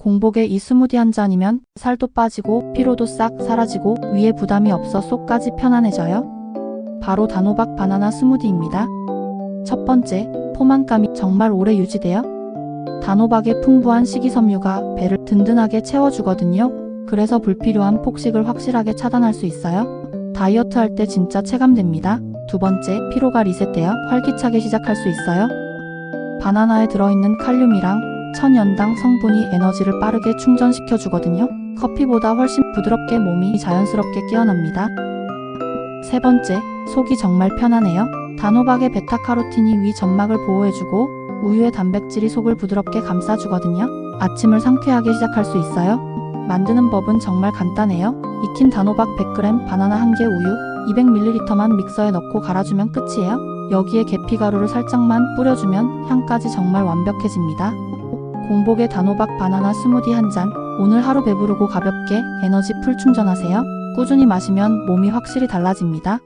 공복에 이 스무디 한 잔이면 살도 빠지고 피로도 싹 사라지고 위에 부담이 없어 속까지 편안해져요. 바로 단호박 바나나 스무디입니다. 첫 번째, 포만감이 정말 오래 유지돼요. 단호박의 풍부한 식이섬유가 배를 든든하게 채워주거든요. 그래서 불필요한 폭식을 확실하게 차단할 수 있어요. 다이어트 할 때 진짜 체감됩니다. 두 번째, 피로가 리셋되어 활기차게 시작할 수 있어요. 바나나에 들어있는 칼륨이랑 천연당 성분이 에너지를 빠르게 충전시켜 주거든요. 커피보다 훨씬 부드럽게 몸이 자연스럽게 깨어납니다. 세 번째, 속이 정말 편하네요. 단호박의 베타카로틴이 위 점막을 보호해주고 우유의 단백질이 속을 부드럽게 감싸주거든요. 아침을 상쾌하게 시작할 수 있어요. 만드는 법은 정말 간단해요. 익힌 단호박 100g, 바나나 1개 우유, 200ml만 믹서에 넣고 갈아주면 끝이에요. 여기에 계피가루를 살짝만 뿌려주면 향까지 정말 완벽해집니다. 공복에 단호박 바나나 스무디 한 잔. 오늘 하루 배부르고 가볍게 에너지 풀 충전하세요. 꾸준히 마시면 몸이 확실히 달라집니다.